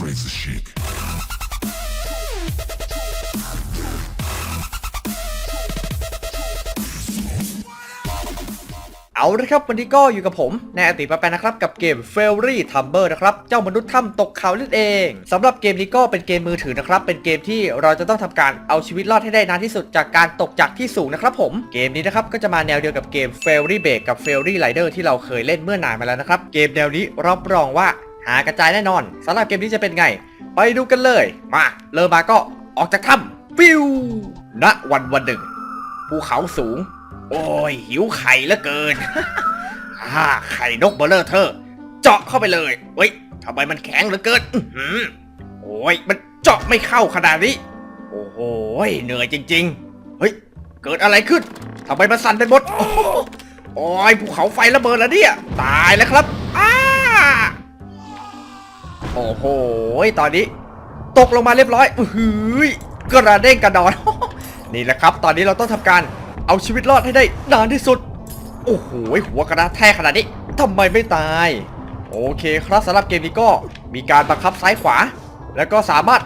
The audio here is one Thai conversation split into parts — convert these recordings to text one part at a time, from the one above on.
crazy chic. เอาละครับวันนี้ก็อยู่กับผมนายอติปะแปนนะครับ กับเกม f a i r y t u m b e r นะครับ เจ้ามนุษย์ถ้ำตกเขานั่นเองสำหรับเกมนี้ก็เป็นเกมมือถือนะครับ เป็นเกมที่เราจะต้องทำการเอาชีวิตรอดให้ได้นานที่สุดจากการตกจากที่สูงนะครับผมเกมนี้นะครับก็จะมาแนวเดียวกับเกม f a i r y b a k กับ f a i r y Rider ที่เราเคยเล่นเมื่อนานมาแล้วนะครับ เกมแนวนี้รับรองว่า หากระจายแน่นอนสำหรับเกมนี้จะเป็นไง ไปดูกันเลย มาเริ่มมาก็ออกจากถ้ำฟิวณวันวันหนึ่งภูเขาสูง โอ้ยหิวไข่เหลือเกินอ่าไข่นกเบลเลอร์เธอ เจาะเข้าไปเลยเฮ้ยทำไมมันแข็งเหลือเกินอื้อหือโอ้ยมันเจาะไม่เข้าขนาดนี้ โอ้โหเหนื่อยจริง ๆ เฮ้ย เกิดอะไรขึ้นทำไมมันสั่นไปหมดโอ้โหโอ้ยภูเขาไฟระเบิดแล้วเนี่ย ตายแล้วครับอ้า โอ้โห ตอนนี้ ตกลงมาเรียบร้อยอือหือกระเด้งกระดอน นี่แหละครับ ตอนนี้เราต้องทำการเอาชีวิตรอดให้ได้นานที่สุด โอ้โห หัวกระดาษแท้ขนาดนี้ทำไมไม่ตาย โอเคครับสำหรับเกมนี้ก็มีการบังคับซ้ายขวา แล้วก็สามารถ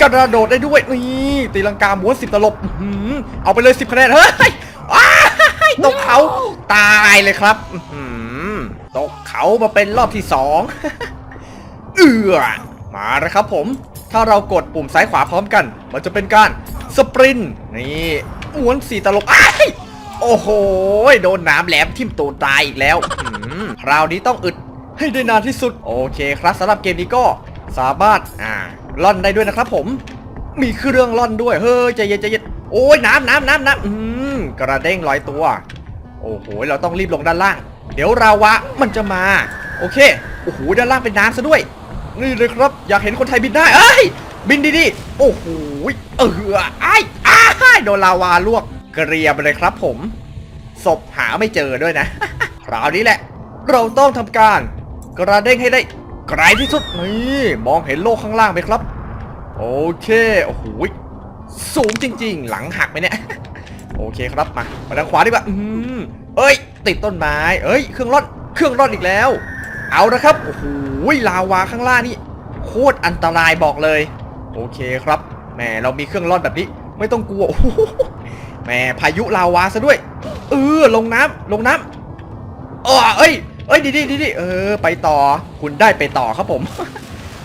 กระโดดได้ด้วยนี่ตีลังกาม้วนสิบตลบเอาไปเลยสิบคะแนนเฮ้ยตกเขาตายเลยครับตกเขามาเป็นรอบที่สอง เอือมาแล้วครับผม ถ้าเรากดปุ่มซ้ายขวาพร้อมกัน มันจะเป็นการสปรินต์นี่ม้วนสี่ตลบอ้ายโอ้โห โดนน้ำแหลมทิ่มตูดตายอีกแล้วคราวนี้ต้องอึดให้ได้นานที่สุด โอเคครับสำหรับเกมนี้ก็สามารถอ่าล่อนได้ด้วยนะครับผม มีเครื่องล่อนด้วย เฮ้ยใจเย็นใจเย็นโอ้ยน้ำน้ำน้ำน้ำอืมกระเด้งลอยตัว โอ้โห เราต้องรีบลงด้านล่าง เดี๋ยวราวะมันจะมา โอเค โอ้โห ด้านล่างเป็นน้ำซะด้วย นี่เลยครับ อยากเห็นคนไทยบินได้เอ้ยบินดีๆโอ้โหเออไอ้อ้โดนลาวาลวกเกรียมเลยครับ ผมศพหาไม่เจอด้วยนะ คราวนี้แหละ เราต้องทำการ กระเด้งให้ได้ไกลที่สุดนี่มองเห็นโลกข้างล่างไหมครับ โอเคโอ้โหสูงจริง ๆ หลังหักไหมเนี่ยโอเคครับมามาทางขวาดีกว่าอืมเอ้ย ติดต้นไม้ เอ้ย เครื่องร่อน เครื่องร่อนอีกแล้ว เอาละครับ โอ้โหลาวาข้างล่างนี่โคตรอันตรายบอกเลย โอเคครับแหมเรามีเครื่องร่อนแบบนี้ ไม่ต้องกลัวโอ้โหแหมพายุลาวาซะด้วย เออลงน้ำลงน้ำอ๋อเอ้ยเอ้ยดีดีดีดีเออ ไปต่อ คุณได้ไปต่อครับผม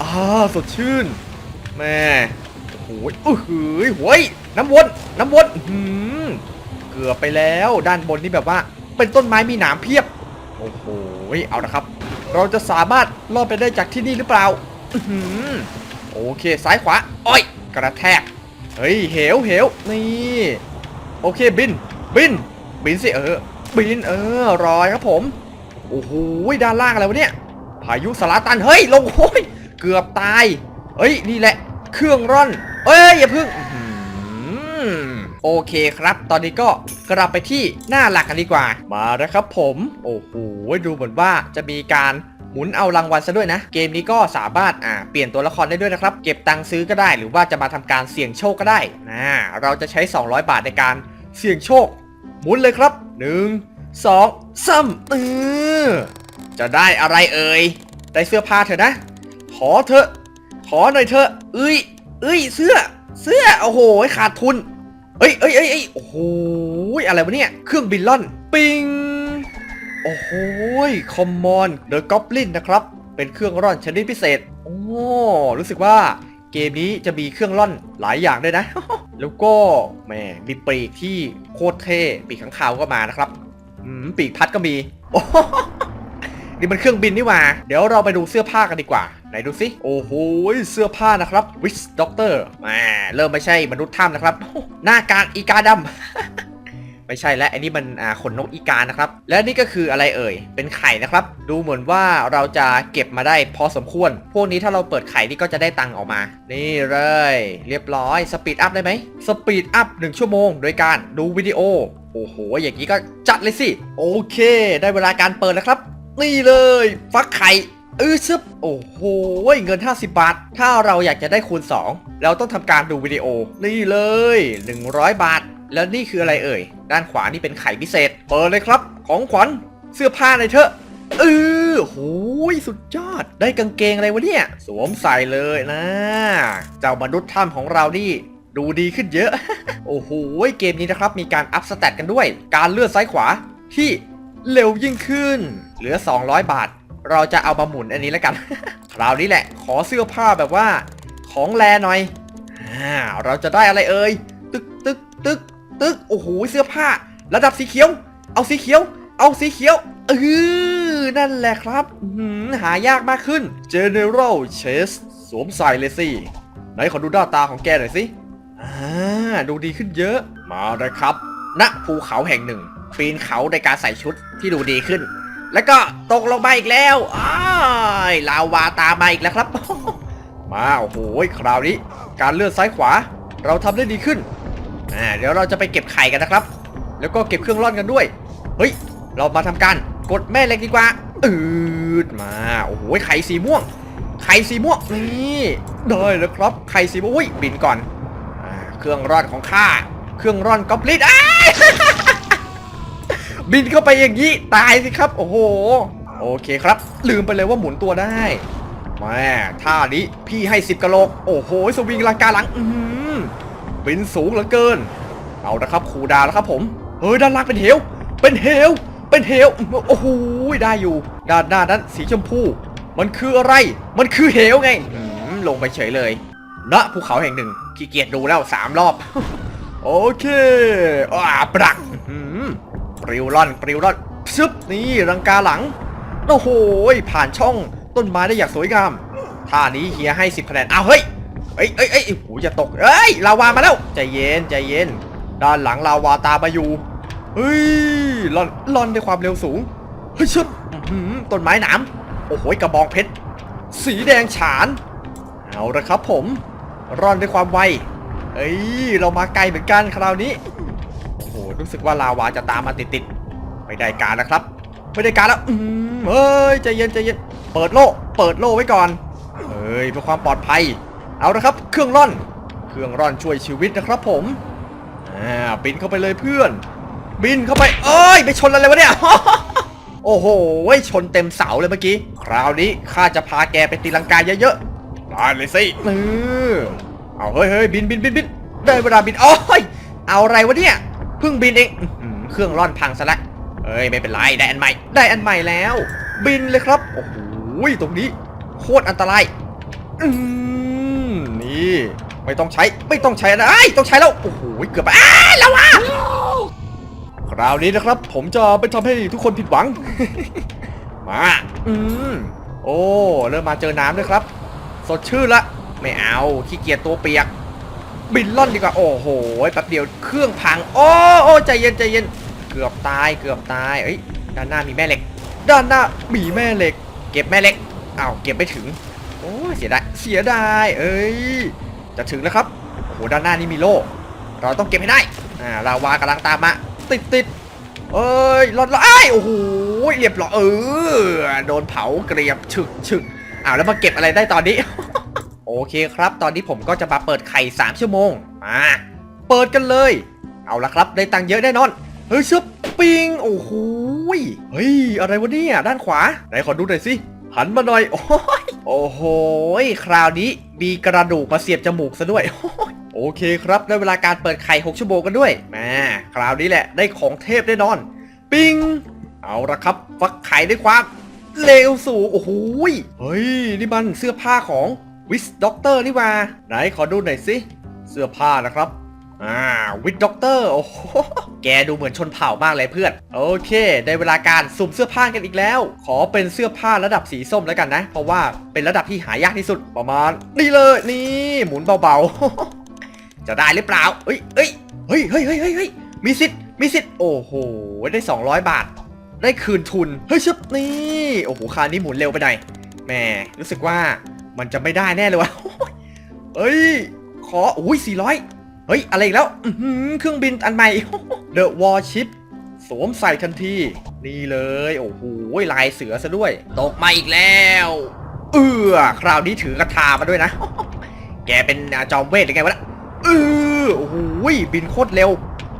อ่าสดชื่นแม่โอ้โหอื้อหือหวยน้ำวนน้ำวนหือเกือบไปแล้วด้านบนนี่แบบว่า เป็นต้นไม้มีหนามเพียบ โอ้โหเอาละครับ เราจะสามารถรอดไปได้จากที่นี่หรือเปล่าโอเคซ้ายขวาอ้อย กระแทก เฮ้ยเหวเหวนี่ โอเคบิน บิน บินสิเออ บินเออรอยครับผม โอ้โหด้านล่างอะไรวะเนี่ย พายุสลาตัน เฮ้ย ลงโอ้ยเกือบตาย เฮ้ย นี่แหละ เครื่องร่อน เอ้ย อย่าพึ่ง โอเคครับ ตอนนี้ก็กลับไปที่หน้าหลักกันดีกว่า มาแล้วครับผม โอ้โห ดูเหมือนว่าจะมีการหมุนเอารางวัลซะด้วยนะ เกมนี้ก็สามารถอ่าเปลี่ยนตัวละครได้ด้วยนะครับ เก็บตังค์ซื้อก็ได้ หรือว่าจะมาทำการเสี่ยงโชคก็ได้นะเราจะใช้ 200 บาทในการเสี่ยงโชค หมุนเลยครับ 1 2 3เออจะได้อะไรเอ่ยได้เสื้อผ้าเถอะนะ ขอเถอะ ขอหน่อยเถอะเอ้ยเอ้ยเสื้อ เสื้อโอ้โหขาดทุน เอ้ยเอ้ยเอ้ยเอ้ยโอ้โหอะไรวะเนี่ย เครื่องบินล่อน ปิง โอ้โหคอมมอนเดอะกอบลินนะครับ เป็นเครื่องร่อนชนิดพิเศษ โอ้ รู้สึกว่าเกมนี้จะมีเครื่องร่อนหลายอย่างด้วยนะ แล้วก็แหมมีปีกที่โคตรเท่ ปีกข้างคาวก็มานะครับ อืม ปีกพัดก็มี นี่มันเครื่องบินนี่หว่า เดี๋ยวเราไปดูเสื้อผ้ากันดีกว่า ไหนดูสิ โอ้โห เสื้อผ้านะครับวิสด็อกเตอร์แหมเริ่มไม่ใช่มนุษย์ถ้ำนะครับ หน้ากากอีกาดำไม่ใช่และอันนี้มันอ่าขนนกอีกานะครับ และนี่ก็คืออะไรเอ่ย เป็นไข่นะครับ ดูเหมือนว่าเราจะเก็บมาได้พอสมควร พวกนี้ถ้าเราเปิดไข่นี่ก็จะได้ตังค์ออกมา นี่เลย เรียบร้อยสปีดอัพได้ไหมสปีดอัพ1ชั่วโมง โดยการดูวิดีโอ โอ้โห อย่างนี้ก็จัดเลยสิ โอเค ได้เวลาการเปิดแล้วครับ นี่เลย ฟักไข่ เออซึบโอ้โหเงิน 50 บาท ถ้าเราอยากจะได้คูณ 2 เราต้องทำการดูวิดีโอ นี่เลย 100 บาท แล้วนี่คืออะไรเอ่ย ด้านขวานี่เป็นไข่พิเศษ เปิดเลยครับ ของขวัญเสื้อผ้าในอยเถอะเออโหยสุดยอด ได้กางเกงอะไรวะเนี่ย สวมใส่เลยนะ เจ้ามนุษย์ถ้ำของเรานี่ดูดีขึ้นเยอะ โอ้โห เกมนี้นะครับ มีการอัพสเตตกันด้วย การเลื่อนซ้ายขวาที่เร็วยิ่งขึ้น เหลือ 200 บาท เราจะเอามาหมุนอันนี้แล้วกัน คราวนี้แหละ ขอเสื้อผ้าแบบว่าของแลหน่อยอ่าเราจะได้อะไรเอ่ย ตึกตึกตึกตึกโอ้โหเสื้อผ้า ระดับสีเขียว เอาสีเขียว เอาสีเขียวเออนั่นแหละครับหายากมากขึ้น General Chase สวมใส่เลยสิ ไหนขอดูหน้าตาของแกหน่อยสิอ่าดูดีขึ้นเยอะ มาเลยครับณภูเขาแห่งหนึ่งปีนเขาในการใส่ชุดที่ดูดีขึ้น แล้วก็ตกลงมาอีกแล้วอ้ายลาวาตามมาอีกแล้วครับ มาโอ้โหคราวนี้ การเลื่อนซ้ายขวา เราทำได้ดีขึ้นอ่าเดี๋ยวเราจะไปเก็บไข่กันนะครับ แล้วก็เก็บเครื่องร่อนกันด้วย เฮ้ย เรามาทำการกดแม่เหล็กดีกว่าอืดมาโอ้โหไข่สีม่วง ไข่สีม่วงนี่ได้แล้วครับไข่สีม่วงบินก่อนอเครื่องร่อนของข้าเครื่องร่อนกอบลินอ้า บินเข้าไปอย่างนี้ตายสิครับโอ้โหโอเคครับ ลืมไปเลยว่าหมุนตัวได้แม่ท่านี้พี่ให้สิบกะโหลกโอ้โหสวิงลังกาหลังอือหือบินสูงเหลือเกิน เอาละครับครูดาวแล้วครับผมเฮ้ยด้านล่างเป็นเหวเป็นเหวเป็นเหวโอ้โหได้อยู่ ด้านหน้านั้นสีชมพู มันคืออะไร มันคือเหวไงลงไปเฉยเลยณภูเขาแห่งหนึ่งขี้เกียจดูแล้วสามรอบ โอเคอ่าปรัก ริวร่อนปริวร่อนซึบนี่รังกาหลังโอ้โหผ่านช่องต้นไม้ได้อย่างสวยงามท่านี้เฮียให้สิบคะแนนอ้าวเฮ้ยเอ้ยเอ้ยเอ้ยโอ้โหอย่าตกเอ้ยลาวามาแล้วใจเย็นใจเย็น ด้านหลังลาวาตามาอยู่เฮ้ยล่อนล่อนด้วยความเร็วสูงเฮ้ยชุดอื้อหือต้นไม้หนามโอ้โหกระบองเพชรสีแดงฉานเอาละครับผมร่อนด้วยความไวเอ้ยเรามาไกลเหมือนกันคราวนี้ รู้สึกว่าลาวาจะตามมาติดๆไม่ได้การนะครับ ไม่ได้การแล้วอืมเฮ้ยใจเย็นใจเย็นเปิดโล่เปิดโล่ไว้ก่อนเฮ้ยเพื่อความปลอดภัย เอาละครับ เครื่องร่อน เครื่องร่อนช่วยชีวิตนะครับผมอ่าบินเข้าไปเลยเพื่อน บินเข้าไปเอ้ยไปชนอะไรวะเนี่ยโอ้โหชนเต็มเสาเลยเมื่อกี้ คราวนี้ข้าจะพาแกไปตีลังกาเยอะๆได้เลยสิเออเอาเฮ้ยเฮ้ยบินบินบินบินได้เวลาบินโอ้ยเอาอะไรวะเนี่ย เพิ่งบินเองเครื่องร่อนพังซะละเอ้ยไม่เป็นไรได้อันใหม่ได้อันใหม่แล้ว บินเลยครับโอ้โหตรงนี้ โคตรอันตรายอืมนี่ไม่ต้องใช้ไม่ต้องใช้นะไอ้ต้องใช้แล้วโอ้โหเกือบไปอ้าแล้ววะคราวนี้นะครับ ผมจะไปทำให้ทุกคนผิดหวัง มาอืมโอ้เริ่มมาเจอน้ำด้วยครับ สดชื่นละ ไม่เอาขี้เกียจตัวเปียก บินล่อนดีกว่า โอ้โหแป๊บเดียวเครื่องพัง โอ้โอ้ใจเย็นใจเย็น เกือบตายเกือบตายเอ้ยด้านหน้ามีแม่เหล็ก ด้านหน้ามีแม่เหล็ก เก็บแม่เหล็กอ้าวเก็บไม่ถึง โอ้เสียดายเสียดายเอ้ยจะถึงแล้วครับโอ้โหด้านหน้านี่มีโล่เราต้องเก็บให้ได้อ่าลาวากำลังตามมาติดติดเอ้ยรอดละไอ้โอ้โหเรียบร้อยเออโดนเผาเกรียบฉึกฉึกอ้าวแล้วมาเก็บอะไรได้ตอนนี้ โอเคครับ ตอนนี้ผมก็จะมาเปิดไข่ 3 ชั่วโมง มาเปิดกันเลย เอาละครับ ได้ตังค์เยอะแน่นอน เฮ้ยชึบปิง โอ้โหยเฮ้ย อะไรวะเนี่ย ด้านขวา ไหนขอดูหน่อยสิ หันมาหน่อย โอ้ยโอ้โหยคราวนี้มีกระดูกมาเสียบจมูกซะด้วย โอเคครับ ได้เวลาการเปิดไข่ 6 ชั่วโมงกันด้วยแมาคราวนี้แหละ ได้ของเทพแน่นอน ปิง เอาละครับ ฟักไข่ด้วยความเร็วสูง โอ้โหยเฮ้ย นี่มันเสื้อผ้าของ วิสด็อกเตอร์นี่ว่าไหนขอดูหน่อยสิ เสื้อผ้านะครับ อ่า วิดด็อกเตอร์ โอ้โห แกดูเหมือนชนเผ่ามากเลยเพื่อน โอเค ได้เวลาการสุ่มเสื้อผ้ากันอีกแล้ว ขอเป็นเสื้อผ้าระดับสีส้มแล้วกันนะ เพราะว่าเป็นระดับที่หายากที่สุดประมาณ นี่เลย นี่ หมุนเบาๆ จะได้หรือเปล่าเอ้ยเอ้ยเฮ้ยเฮ้ย เฮ้ยเฮ้ยเฮ้ยมีสิทธิ์ มีสิทธิ์ โอ้โห ได้ 200 บาท ได้คืนทุน เฮ้ยชึบนี่ โอ้โห คราวนี้หมุนเร็วไปหน่อยแหม รู้สึกว่า มันจะไม่ได้แน่เลยวะเฮ้ย ขออุ้ย400 เฮ้ย อะไรอีกแล้วเครื่องบินอันใหม่ The Warship สวมใส่ทันที นี่เลย โอ้โหลายเสือซะด้วย ตกมาอีกแล้ว เออคราวนี้ถือกระทามาด้วยนะ แกเป็นจอมเวทหรือไงวะนะเออโอ้โหบินโคตรเร็ว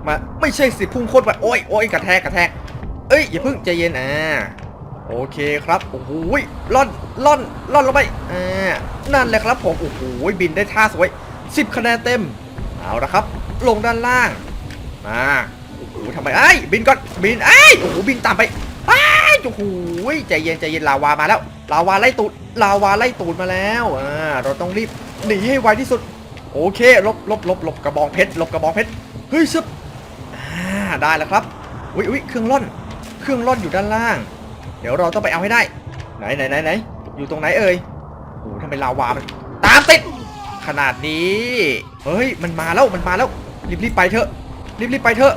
มา ไม่ใช่สิพุ่งโคตรไปโอ้ยโอ้ยกระแทกกระแทก เอ้ยอย่าเพิ่งใจเย็นอ่า โอเคครับโอ้โหล่อนล่อนล่อนลงไปอ่านั่นแหละครับผมโอ้โหบินได้ท่าสวย10คะแนนเต็มเอาละครับ ลงด้านล่างมาโอ้โหทำไมไอ้บินก่อนบินไอ้โอ้โหบินตามไปไอ้โอ้โหใจเย็นใจเย็นลาวามาแล้วลาวาไล่ตูดลาวาไล่ตูดมาแล้วอ่าเราต้องรีบหนีให้ไวที่สุด โอเคลบลบลบลบกระบองเพชรลบกระบองเพชรเฮ้ยซึบอ่าได้แล้วครับอุ้ยอุ้ยเครื่องร่อน เครื่องร่อนอยู่ด้านล่าง เดี๋ยวเราต้องไปเอาให้ได้ ไหนไหนไหนไหนอยู่ตรงไหนเอ่ยโอ้โหทำไมลาวามันตามติดขนาดนี้เฮ้ยมันมาแล้วมันมาแล้วรีบรีบไปเถอะรีบรีบไปเถอะ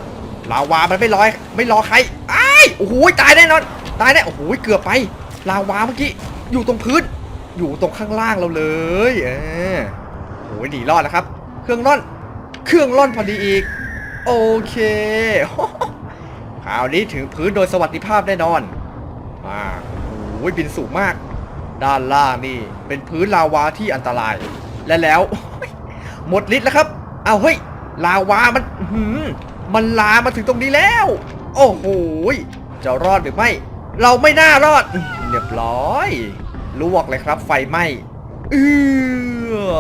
ลาวามันไม่รอไม่รอใครไอ้โอ้โหตายแน่นอนตายแน่โอ้โหเกือบไปลาวาเมื่อกี้อยู่ตรงพื้น อยู่ตรงข้างล่างเราเลยเออโอ้โหหนีรอดแล้วครับ เครื่องร่อน เครื่องร่อนพอดีอีก โอเคคราวนี้ถึงพื้นโดยสวัสดิภาพแน่นอน อ่าโอ้ยบินสูงมาก ด้านล่างนี่ เป็นพื้นลาวาที่อันตราย และแล้ว หมดฤทธิ์แล้วครับ เอาเฮ้ย ลาวามันหือมันลามาถึงตรงนี้แล้ว โอ้โหจะรอดหรือไม่ เราไม่น่ารอดเรียบร้อยลวกเลยครับ ไฟไหม้เออ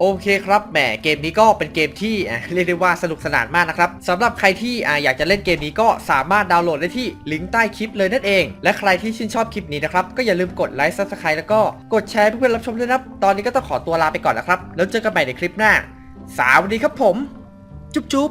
โอเคครับแหมเกมนี้ก็เป็นเกมที่เรียกได้ว่าสนุกสนานมากนะครับสำหรับใครที่อยากจะเล่นเกมนี้ก็สามารถดาวน์โหลดได้ที่ลิงก์ใต้คลิปเลยนั่นเอง และใครที่ชื่นชอบคลิปนี้นะครับก็อย่าลืมกดไลค์ซับสไครต์แล้วก็กดแชร์เพื่อนๆรับชมด้วยนะตอนนี้ก็ต้องขอตัวลาไปก่อนนะครับแล้วเจอกันใหม่ในคลิปหน้า สวัสดีครับผม จุ๊บจุ๊บ